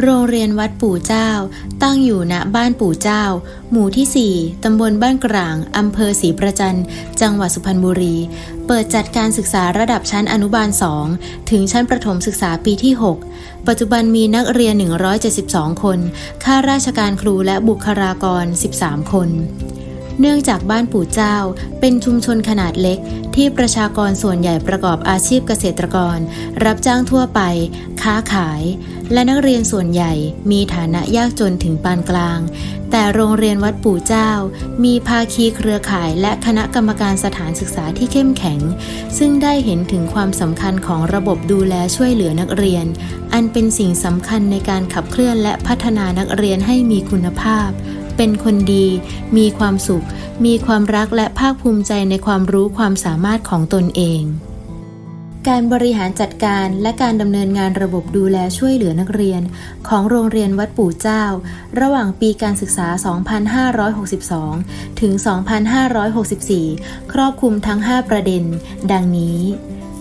โรงเรียนวัดปู่เจ้า ตั้งอยู่ณบ้านปู่เจ้า หมู่ที่ 4 ตำบลบ้านกลาง อำเภอศรีประจัน จังหวัดสุพรรณบุรี เปิดจัดการศึกษาระดับชั้นอนุบาล 2 ถึงชั้นประถมศึกษาปีที่ 6 ปัจจุบันมีนักเรียน 172 คน ข้าราชการครูและบุคลากร 13 คน เนื่องจากบ้านปู่เจ้า เป็นชุมชนขนาดเล็ก ที่ประชากรส่วนใหญ่ประกอบอาชีพเกษตรกร รับจ้างทั่วไป ค้าขาย และนักเรียนส่วนใหญ่มีฐานะยากจนถึงปานกลาง แต่โรงเรียนวัดปู่เจ้า มีภาคีเครือข่ายและคณะกรรมการสถานศึกษาที่เข้มแข็ง ซึ่งได้เห็นถึงความสำคัญของระบบดูแลช่วยเหลือนักเรียน อันเป็นสิ่งสำคัญในการขับเคลื่อนและพัฒนานักเรียนให้มีคุณภาพ เป็นคนดี มีความสุข มีความรักและภาคภูมิใจในความรู้ความสามารถของตนเอง การบริหารจัดการและการดำเนินงานระบบดูแลช่วยเหลือนักเรียน ของโรงเรียนวัดปู่เจ้า ระหว่างปีการศึกษา 2562 ถึง 2564 ครอบคลุมทั้ง 5 ประเด็น ดังนี้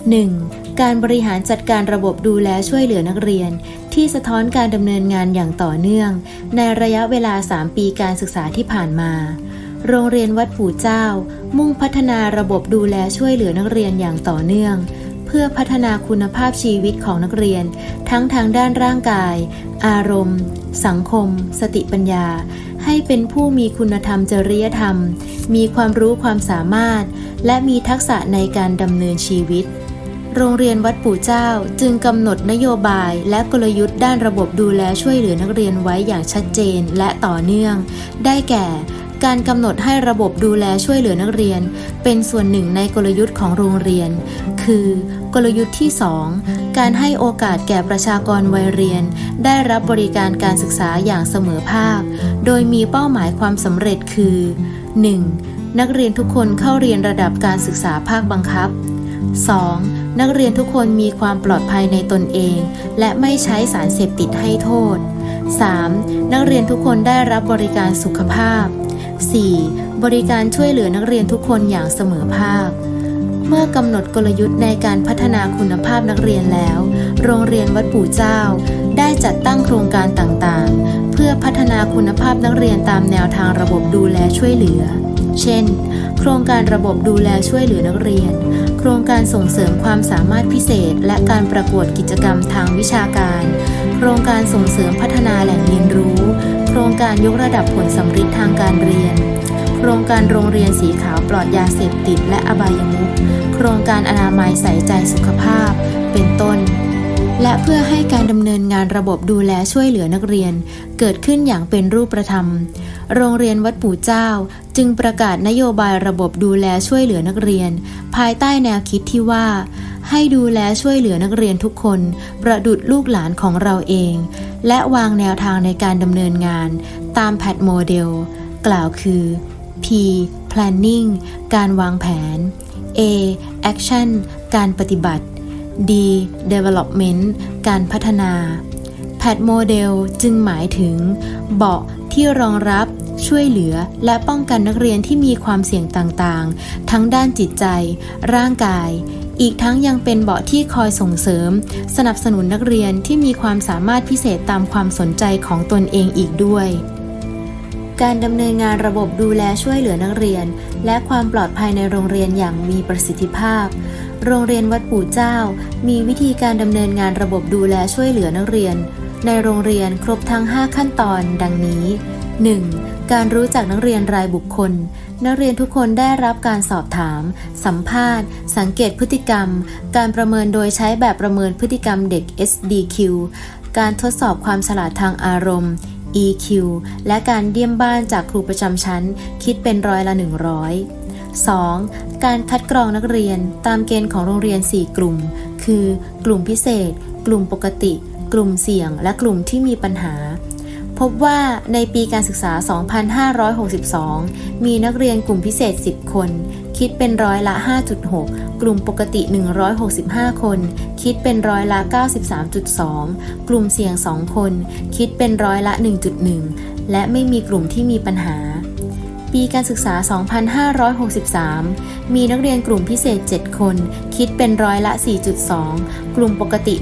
1. การบริหารจัดการระบบดูแลช่วยเหลือนักเรียน ที่สะท้อนการดำเนินงานอย่างต่อเนื่อง ในระยะเวลา 3 ปีการศึกษาที่ผ่านมา โรงเรียนวัดปู่เจ้า มุ่งพัฒนาระบบดูแลช่วยเหลือนักเรียนอย่างต่อเนื่อง เพื่อพัฒนาคุณภาพชีวิตของนักเรียน ทั้งทางด้านร่างกาย อารมณ์ สังคม สติปัญญา ให้เป็นผู้มีคุณธรรมจริยธรรม มีความรู้ความสามารถ และมีทักษะในการดำเนินชีวิต โรงเรียนวัดปู่เจ้าจึงกำหนดนโยบายและกลยุทธ์ด้านระบบดูแลช่วยเหลือนักเรียนไว้อย่างชัดเจนและต่อเนื่อง ได้แก่การกำหนดให้ระบบดูแลช่วยเหลือนักเรียน เป็นส่วนหนึ่งในกลยุทธ์ของโรงเรียน คือกลยุทธ์ที่ 2 การให้โอกาสแก่ประชากรวัยเรียน ได้รับบริการการศึกษาอย่างเสมอภาค โดยมีเป้าหมายความสำเร็จคือ 1. นักเรียนทุกคนเข้าเรียนระดับการศึกษาภาคบังคับ 2. นักเรียนทุกคนมีความปลอดภัยในตนเอง และไม่ใช้สารเสพติดให้โทษ 3. นักเรียนทุกคนได้รับบริการสุขภาพ 4. บริการช่วยเหลือนักเรียนทุกคนอย่างเสมอภาค เมื่อกำหนดกลยุทธ์ในการพัฒนาคุณภาพนักเรียนแล้ว โรงเรียนวัดปู่เจ้า ได้จัดตั้งโครงการต่างๆ เพื่อพัฒนาคุณภาพนักเรียนตามแนวทางระบบดูแลช่วยเหลือ เช่น โครงการระบบดูแลช่วยเหลือนักเรียน โครงการส่งเสริมความสามารถพิเศษ และการประกวดกิจกรรมทางวิชาการ โครงการส่งเสริมพัฒนาแหล่งเรียนรู้ โครงการยกระดับผลสำฤทธิ์ทางการเรียน โครงการโรงเรียนสีขาวปลอดยาเสพติดและอบายมุข โครงการอนามัยใส่ใจสุขภาพ เป็นต้น และเพื่อให้การดำเนินงานระบบดูแลช่วยเหลือนักเรียน เกิดขึ้นอย่างเป็นรูปธรรม โรงเรียนวัดปู่เจ้า จึงประกาศนโยบายระบบดูแลช่วยเหลือนักเรียน ภายใต้แนวคิดที่ว่า ให้ดูแลช่วยเหลือนักเรียนทุกคน ประดุดลูกหลานของเราเอง และวางแนวทางในการดำเนินงาน ตามแพทโมเดล กล่าวคือ P planning การวางแผน A action การปฏิบัติ D development การพัฒนาแพทโมเดลจึงหมายถึง เบาะที่รองรับช่วยเหลือและป้องกันนักเรียนที่มีความเสี่ยงต่างๆ ทั้งด้านจิตใจ ร่างกาย อีกทั้งยังเป็นเบาะที่คอยส่งเสริม สนับสนุนนักเรียนที่มีความสามารถพิเศษตามความสนใจของตนเองอีกด้วย การดำเนินงานระบบดูแลช่วยเหลือนักเรียน และความปลอดภัยในโรงเรียนอย่างมีประสิทธิภาพ โรงเรียนวัดปู่เจ้า มีวิธีการดำเนินงานระบบดูแลช่วยเหลือนักเรียน ในโรงเรียนครบทั้ง 5 ขั้นตอนดังนี้ 1. การรู้จักนักเรียนรายบุคคล นักเรียนทุกคนได้รับการสอบถาม สัมภาษณ์ สังเกตพฤติกรรม การประเมินโดยใช้แบบประเมินพฤติกรรมเด็ก SDQ การทดสอบความฉลาดทางอารมณ์ EQ และการเยี่ยมบ้านจากครูประจำชั้น คิดเป็นร้อยละ 100 2. การคัดกรองนักเรียนตามเกณฑ์ของโรงเรียน 4 กลุ่ม คือ กลุ่มพิเศษ กลุ่มปกติ กลุ่มเสี่ยง และกลุ่มที่มีปัญหา พบว่าในปีการศึกษา 2562 มีนักเรียนกลุ่มพิเศษ 10 คน คิดเป็นร้อยละ 5.6 กลุ่มปกติ 165 คน คิดเป็นร้อยละ 93.2 กลุ่มเสี่ยง 2 คน คิดเป็นร้อยละ 1.1 และไม่มีกลุ่มที่มีปัญหา ปีการศึกษา 2563 มีนักเรียนกลุ่มพิเศษ 7 คน คิดเป็นร้อยละ 4.2 กลุ่มปกติ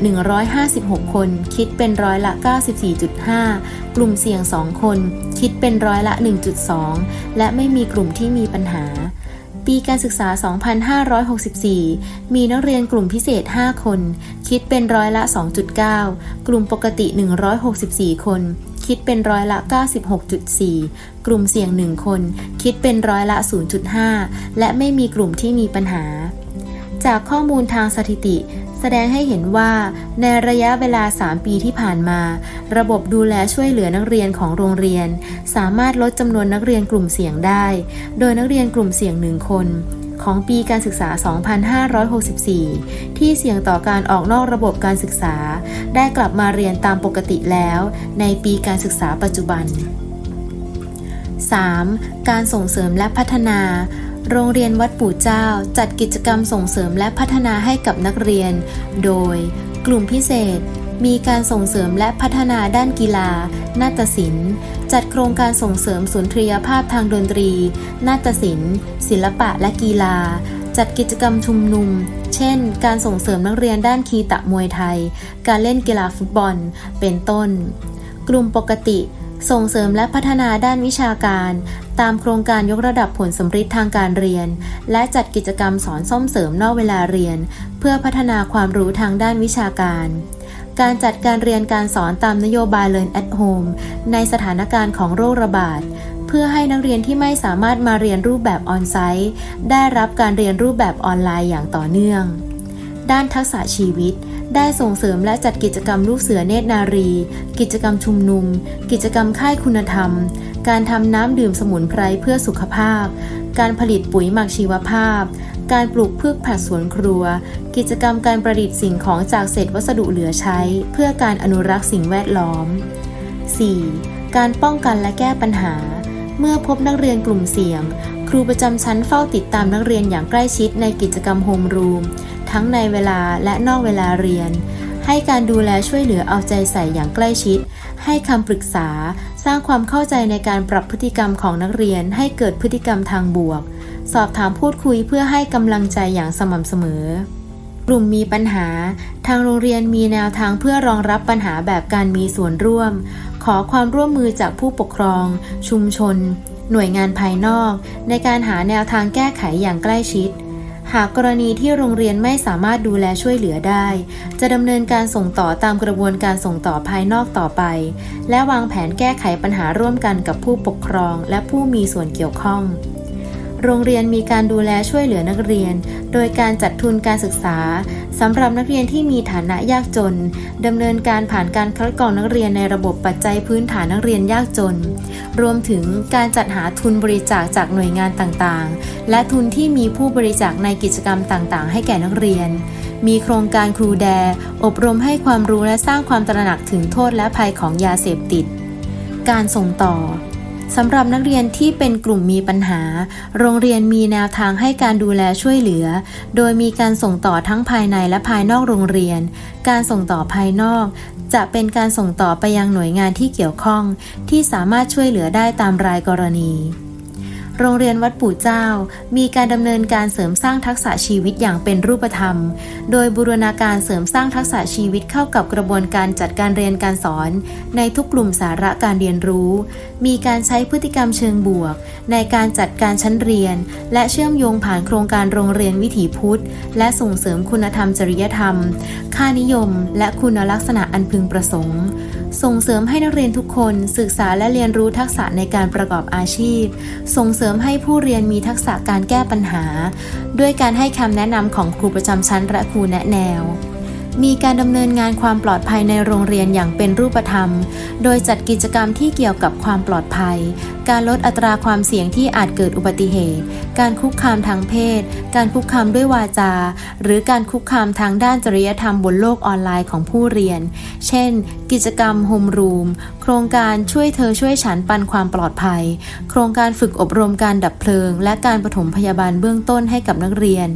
156 คน คิดเป็นร้อยละ 94.5 กลุ่มเสี่ยง 2 คน คิดเป็นร้อยละ 1.2 และไม่มีกลุ่มที่มีปัญหา ปีการศึกษา 2564 มีนักเรียนกลุ่มพิเศษ 5 คน คิดเป็นร้อยละ 2.9 กลุ่มปกติ 164 คน คิดเป็นร้อยละ 96.4 กลุ่มเสี่ยง 1 คน คิดเป็นร้อยละ 0.5 และไม่มีกลุ่มที่มีปัญหา จากข้อมูลทางสถิติ แสดงให้เห็นว่าในระยะเวลา 3 ปีที่ผ่านมา ระบบดูแลช่วยเหลือนักเรียนของโรงเรียน สามารถลดจำนวนนักเรียนกลุ่มเสี่ยงได้ โดยนักเรียนกลุ่มเสี่ยงหนึ่งคน ของปีการศึกษา 2564 ที่เสี่ยงต่อการออกนอกระบบการศึกษา ได้กลับมาเรียนตามปกติแล้ว ในปีการศึกษาปัจจุบัน 3. การส่งเสริมและพัฒนาโรงเรียนวัดปู่เจ้าจัดกิจกรรมส่งเสริมและพัฒนาให้กับนักเรียน โดย กลุ่มพิเศษ มีการส่งเสริมและพัฒนาด้านกีฬา นาฏศิลป์ จัดโครงการส่งเสริมสุนทรียภาพทางดนตรี นาฏศิลป์ ศิลปะและกีฬา จัดกิจกรรมชุมนุม เช่น การส่งเสริมนักเรียนด้านคีตะมวยไทย การเล่นกีฬาฟุตบอล เป็นต้น กลุ่มปกติ ส่งเสริมและพัฒนาด้านวิชาการ ตามโครงการยกระดับผลสำฤทธิ์ทางการเรียน และจัดกิจกรรมสอนซ่อมเสริมนอกเวลาเรียน เพื่อพัฒนาความรู้ทางด้านวิชาการ การจัดการเรียนการสอนตามนโยบาย Learn at Home ในสถานการณ์ของโรคระบาด เพื่อให้นักเรียนที่ไม่สามารถมาเรียนรูปแบบออนไซต์ได้รับการเรียนรูปแบบออนไลน์อย่างต่อเนื่อง ด้านทักษะชีวิตได้ส่งเสริมและจัดกิจกรรมลูกเสือเนตรนารี กิจกรรมชุมนุม กิจกรรมค่ายคุณธรรม การทำน้ำดื่มสมุนไพรเพื่อสุขภาพ การผลิตปุ๋ยหมักชีวภาพ การปลูกพืชผักสวนครัว กิจกรรมการประดิษฐ์สิ่งของจากเศษวัสดุเหลือใช้ เพื่อการอนุรักษ์สิ่งแวดล้อม 4. การป้องกันและแก้ปัญหา เมื่อพบนักเรียนกลุ่มเสี่ยง ครูประจำชั้นเฝ้าติดตามนักเรียนอย่างใกล้ชิดในกิจกรรมโฮมรูม ทั้งในเวลาและนอกเวลาเรียน ให้การดูแลช่วยเหลือเอาใจใส่อย่างใกล้ชิด ให้คำปรึกษา สร้างความเข้าใจในการปรับพฤติกรรมของนักเรียนให้เกิดพฤติกรรมทางบวก สอบถามพูดคุยเพื่อให้กำลังใจอย่างสม่ำเสมอ กลุ่มมีปัญหา ทางโรงเรียนมีแนวทางเพื่อรองรับปัญหาแบบการมีส่วนร่วม ขอความร่วมมือจากผู้ปกครอง ชุมชน หน่วยงานภายนอก ในการหาแนวทางแก้ไขอย่างใกล้ชิด หากกรณีที่โรงเรียนไม่สามารถดูแลช่วยเหลือได้ จะดำเนินการส่งต่อตามกระบวนการส่งต่อภายนอกต่อไป และวางแผนแก้ไขปัญหาร่วมกันกับผู้ปกครองและผู้มีส่วนเกี่ยวข้อง โรงเรียนมีการดูแลช่วยเหลือนักเรียน โดยการจัดทุนการศึกษาสำหรับนักเรียนที่มีฐานะยากจนดำเนินการผ่านการคัดกรองนักเรียนในระบบปัจจัยพื้นฐานนักเรียนยากจน รวมถึงการจัดหาทุนบริจาคจากหน่วยงานต่างๆ และทุนที่มีผู้บริจาคในกิจกรรมต่างๆ ให้แก่นักเรียน มีโครงการครูแด อบรมให้ความรู้และสร้างความตระหนักถึงโทษและภัยของยาเสพติด การส่งต่อ สำหรับนักเรียนที่เป็นกลุ่มมีปัญหา โรงเรียนมีแนวทางให้การดูแลช่วยเหลือ โดยมีการส่งต่อทั้งภายในและภายนอกโรงเรียน การส่งต่อภายนอก จะเป็นการส่งต่อไปยังหน่วยงานที่เกี่ยวข้อง ที่สามารถช่วยเหลือได้ตามรายกรณี โรงเรียนวัดปู่เจ้า มีการดำเนินการเสริมสร้างทักษะชีวิตอย่างเป็นรูปธรรม โดยบูรณาการเสริมสร้างทักษะชีวิตเข้ากับกระบวนการจัดการเรียนการสอน ในทุกกลุ่มสาระการเรียนรู้ มีการใช้พฤติกรรมเชิงบวก ในการจัดการชั้นเรียน และเชื่อมโยงผ่านโครงการโรงเรียนวิถีพุทธ และส่งเสริมคุณธรรมจริยธรรม ค่านิยม และคุณลักษณะอันพึงประสงค์ ส่งเสริมให้นักเรียนทุกคนศึกษาและเรียนรู้ทักษะในการประกอบอาชีพ ส่งเสริมให้ผู้เรียนมีทักษะการแก้ปัญหา ด้วยการให้คำแนะนำของครูประจำชั้นและครูแนะแนว มีการดำเนินงานความปลอดภัยในโรงเรียนอย่างเป็นรูปธรรม โดยจัดกิจกรรมที่เกี่ยวกับความปลอดภัย การลดอัตราความเสี่ยงที่อาจเกิดอุบัติเหตุ การคุกคามทางเพศ การคุกคามด้วยวาจา หรือการคุกคามทางด้านจริยธรรมบนโลกออนไลน์ของผู้เรียน เช่น กิจกรรมโฮมรูม โครงการช่วยเธอช่วยฉันปันความปลอดภัย โครงการฝึกอบรมการดับเพลิง และการปฐมพยาบาลเบื้องต้นให้กับนักเรียน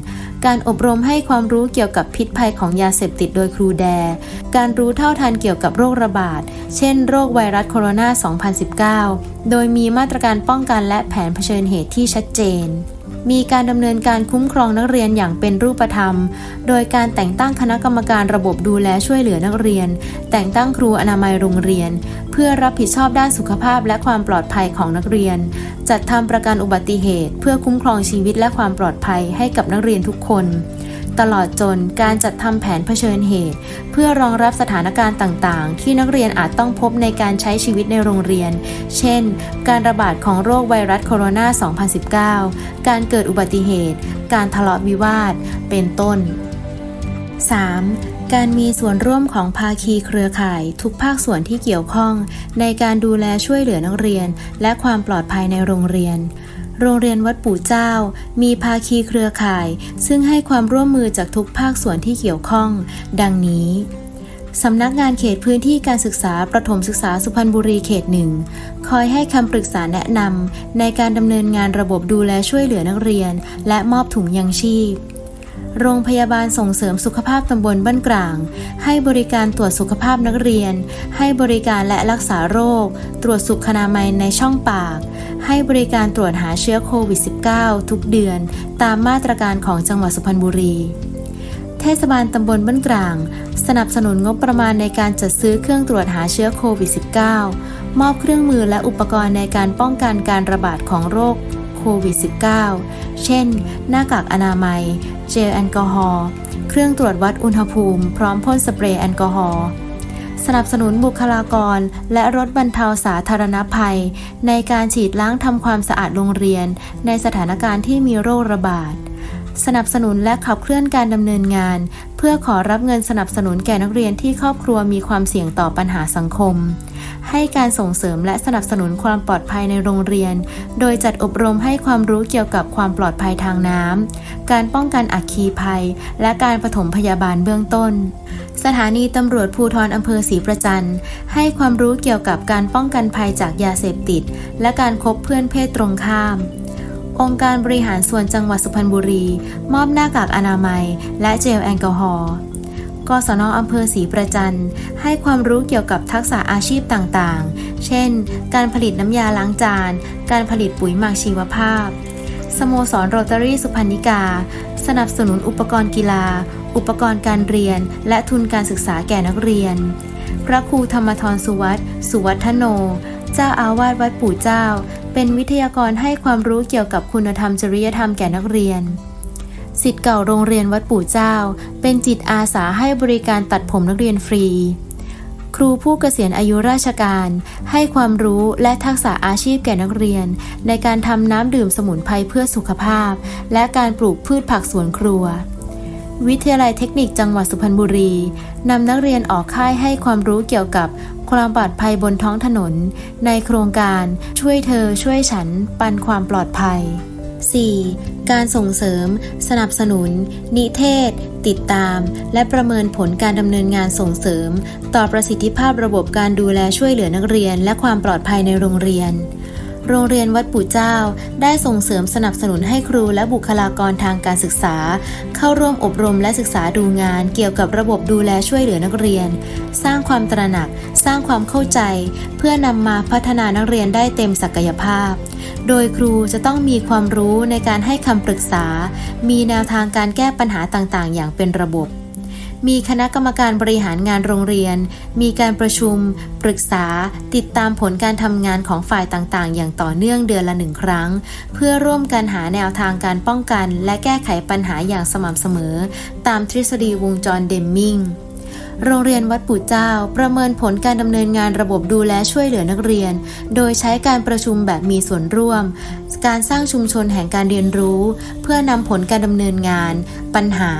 การอบรมให้ความรู้เกี่ยวกับพิษภัยของยาเสพติดโดยครูแด การรู้เท่าทันเกี่ยวกับโรคระบาด เช่น โรคไวรัสโคโรนา 2019 โดยมีมาตรการป้องกันและแผนเผชิญเหตุที่ชัดเจน มีการดำเนินการคุ้มครองนักเรียนอย่างเป็นรูปธรรม โดยการแต่งตั้งคณะกรรมการระบบดูแลช่วยเหลือนักเรียน แต่งตั้งครูอนามัยโรงเรียน เพื่อรับผิดชอบด้านสุขภาพและความปลอดภัยของนักเรียน จัดทำประกันอุบัติเหตุ เพื่อคุ้มครองชีวิตและความปลอดภัยให้กับนักเรียนทุกคน ตลอดจนการจัดทำแผนเผชิญเหตุ เพื่อรองรับสถานการณ์ต่างๆ ที่นักเรียนอาจต้องพบในการใช้ชีวิตในโรงเรียน เช่น การระบาดของโรคไวรัสโคโรนา 2019 การเกิดอุบัติเหตุ การทะเลาะวิวาท เป็นต้น 3. การมีส่วนร่วมของภาคีเครือข่ายทุกภาคส่วนที่เกี่ยวข้อง ในการดูแลช่วยเหลือนักเรียน และความปลอดภัยในโรงเรียน โรงเรียนวัดปู่เจ้า มีภาคีเครือข่าย ซึ่งให้ความร่วมมือจากทุกภาคส่วนที่เกี่ยวข้อง ดังนี้สำนักงานเขตพื้นที่การศึกษาประถมศึกษาสุพรรณบุรีเขตหนึ่งคอยให้คำปรึกษาแนะนำในการดำเนินงานระบบดูแลช่วยเหลือนักเรียน และมอบถุงยังชีพ โรงพยาบาลส่งเสริมสุขภาพตำบลบ้านกลาง ให้บริการตรวจสุขภาพนักเรียน ให้บริการและรักษาโรค ตรวจสุขนามัยในช่องปาก ให้บริการตรวจหาเชื้อโควิด -19 ทุกเดือน ตามมาตรการของจังหวัดสุพรรณบุรี เทศบาลตำบลบ้านกลาง สนับสนุนงบประมาณในการจัดซื้อเครื่องตรวจหาเชื้อโควิด -19 มอบเครื่องมือและอุปกรณ์ในการป้องกันการระบาดของโรค ควิด -19 เช่น หน้ากากอนามัย เจลแอลกอฮอล์ เครื่องตรวจวัดอุณหภูมิ พร้อมพ่นสเปรย์แอลกอฮอล์ สนับสนุนบุคลากร และรถบรรเทาสาธารณภัย ในการฉีดล้างทำความสะอาดโรงเรียน ในสถานการณ์ที่มีโรคระบาดสนับสนุนและขับเคลื่อนการดำเนินงาน เพื่อขอรับเงินสนับสนุนแก่นักเรียนที่ครอบครัวมีความเสี่ยงต่อปัญหาสังคม ให้การส่งเสริมและสนับสนุนความปลอดภัยในโรงเรียน โดยจัดอบรมให้ความรู้เกี่ยวกับความปลอดภัยทางน้ำ การป้องกันอัคคีภัย และการปฐมพยาบาลเบื้องต้น สถานีตำรวจภูธรอำเภอศรีประจันให้ความรู้เกี่ยวกับการป้องกันภัยจากยาเสพติด และการคบเพื่อนเพศตรงข้ามองค์การบริหารส่วนจังหวัดสุพรรณบุรี มอบหน้ากากอนามัย และเจลแอลกอฮอล์ กศนอำเภอศรีประจันให้ความรู้เกี่ยวกับทักษะอาชีพต่างๆ เช่น การผลิตน้ำยาล้างจาน การผลิตปุ๋ยหมักชีวภาพ สโมสรโรตารี่สุพรรณิกา สนับสนุนอุปกรณ์กีฬา อุปกรณ์การเรียน และทุนการศึกษาแก่นักเรียน พระครูธรรมทรสุวัตสุวัฒโน เจ้าอาวาสวัดปู่เจ้า เป็นวิทยากรให้ความรู้เกี่ยวกับคุณธรรมจริยธรรมแก่นักเรียน สิทธิ์เก่าโรงเรียนวัดปู่เจ้า เป็นจิตอาสาให้บริการตัดผมนักเรียนฟรี ครูผู้เกษียณอายุราชการ ให้ความรู้และทักษะอาชีพแก่นักเรียน ในการทำน้ำดื่มสมุนไพรเพื่อสุขภาพ และการปลูกพืชผักสวนครัว วิทยาลัยเทคนิคจังหวัดสุพรรณบุรีนำนักเรียนออกค่ายให้ความรู้เกี่ยวกับความปลอดภัยบนท้องถนน ในโครงการช่วยเธอช่วยฉันปันความปลอดภัย 4. การส่งเสริม สนับสนุน นิเทศ ติดตาม และประเมินผลการดำเนินงานส่งเสริม ต่อประสิทธิภาพระบบการดูแลช่วยเหลือนักเรียน และความปลอดภัยในโรงเรียน โรงเรียนวัดปู่เจ้า ได้ส่งเสริมสนับสนุนให้ครูและบุคลากรทางการศึกษา เข้าร่วมอบรมและศึกษาดูงาน เกี่ยวกับระบบดูแลช่วยเหลือนักเรียน สร้างความตระหนัก สร้างความเข้าใจ เพื่อนำมาพัฒนานักเรียนได้เต็มศักยภาพ โดยครูจะต้องมีความรู้ในการให้คำปรึกษา มีแนวทางการแก้ปัญหาต่างๆ อย่างเป็นระบบ มีคณะกรรมการบริหารงานโรงเรียน มีการประชุม ปรึกษา ติดตามผลการทำงานของฝ่ายต่างๆ อย่างต่อเนื่องเดือนละหนึ่งครั้ง เพื่อร่วมกันหาแนวทางการป้องกัน และแก้ไขปัญหาอย่างสม่ำเสมอ ตามทฤษฎีวงจรเดมมิง โรงเรียนวัดปู่เจ้าประเมินผลการดำเนินงานระบบดูแลช่วยเหลือนักเรียน โดยใช้การประชุมแบบมีส่วนร่วม การสร้างชุมชนแห่งการเรียนรู้ เพื่อนำผลการดำเนินงาน ปัญหา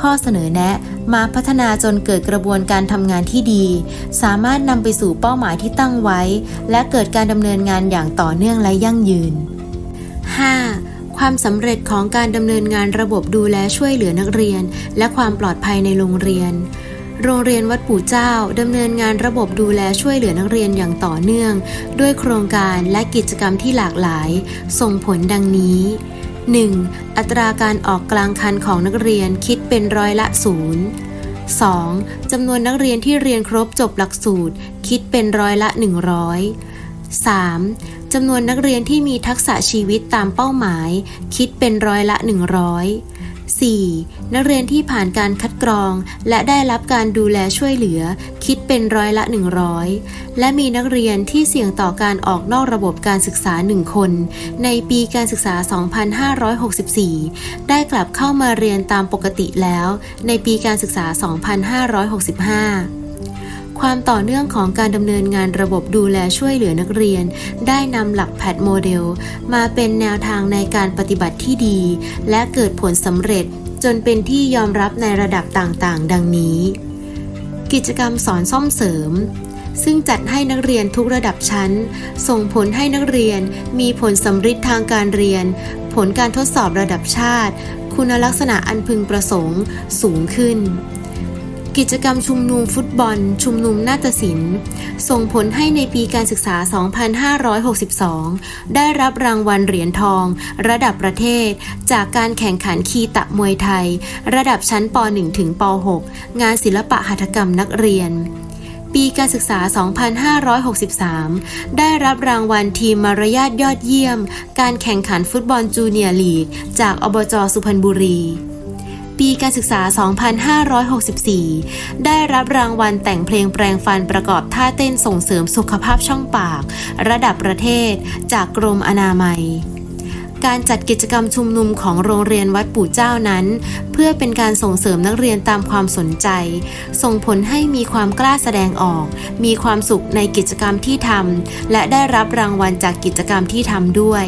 ข้อเสนอแนะ มาพัฒนาจนเกิดกระบวนการทำงานที่ดี สามารถนำไปสู่เป้าหมายที่ตั้งไว้ และเกิดการดำเนินงานอย่างต่อเนื่องและยั่งยืน 5. ความสำเร็จของการดำเนินงานระบบดูแลช่วยเหลือนักเรียน และความปลอดภัยในโรงเรียน โรงเรียนวัดปู่เจ้าดำเนินงานระบบดูแลช่วยเหลือนักเรียนอย่างต่อเนื่อง ด้วยโครงการและกิจกรรมที่หลากหลาย ส่งผลดังนี้ 1. อัตราการออกกลางคันของนักเรียนคิดเป็นร้อยละศูนย์ 2. จำนวนนักเรียนที่เรียนครบจบหลักสูตร คิดเป็นร้อยละ 100 3. จำนวนนักเรียนที่มีทักษะชีวิตตามเป้าหมาย คิดเป็นร้อยละ 100 4. นักเรียนที่ผ่านการคัดกรอง และได้รับการดูแลช่วยเหลือ คิดเป็นร้อยละ 100 และมีนักเรียนที่เสี่ยงต่อการออกนอกระบบการศึกษา 1 คน ในปีการศึกษา 2564 ได้กลับเข้ามาเรียนตามปกติแล้ว ในปีการศึกษา 2565 ความต่อเนื่องของการดำเนินงานระบบดูแลช่วยเหลือนักเรียน ได้นำหลักแพทโมเดล มาเป็นแนวทางในการปฏิบัติที่ดี และเกิดผลสำเร็จจนเป็นที่ยอมรับในระดับต่างๆ ดังนี้ กิจกรรมสอนซ่อมเสริม ซึ่งจัดให้นักเรียนทุกระดับชั้น ส่งผลให้นักเรียนมีผลสำฤทธิ์ทางการเรียน ผลการทดสอบระดับชาติ คุณลักษณะอันพึงประสงค์สูงขึ้น กิจกรรมชุมนุมฟุตบอล ชุมนุมนาฏศิลป์ ส่งผลให้ในปีการศึกษา 2562 ได้รับรางวัลเหรียญทอง ระดับประเทศ จากการแข่งขันคีตะมวยไทย ระดับชั้นป .1 ถึงป .6 งานศิลปะหัตถกรรมนักเรียน ปีการศึกษา 2563 ได้รับรางวัลทีมมารยาทยอดเยี่ยม การแข่งขันฟุตบอลจูเนียร์ลีก จากอบจสุพรรณบุรี ปีการศึกษา 2564 ได้รับรางวัลแต่งเพลงแปลงฟันประกอบท่าเต้นส่งเสริมสุขภาพช่องปาก ระดับประเทศ จากกรมอนามัย การจัดกิจกรรมชุมนุมของโรงเรียนวัดปู่เจ้านั้น เพื่อเป็นการส่งเสริมนักเรียนตามความสนใจ ส่งผลให้มีความกล้าแสดงออก มีความสุขในกิจกรรมที่ทำและได้รับรางวัลจากกิจกรรมที่ทำด้วย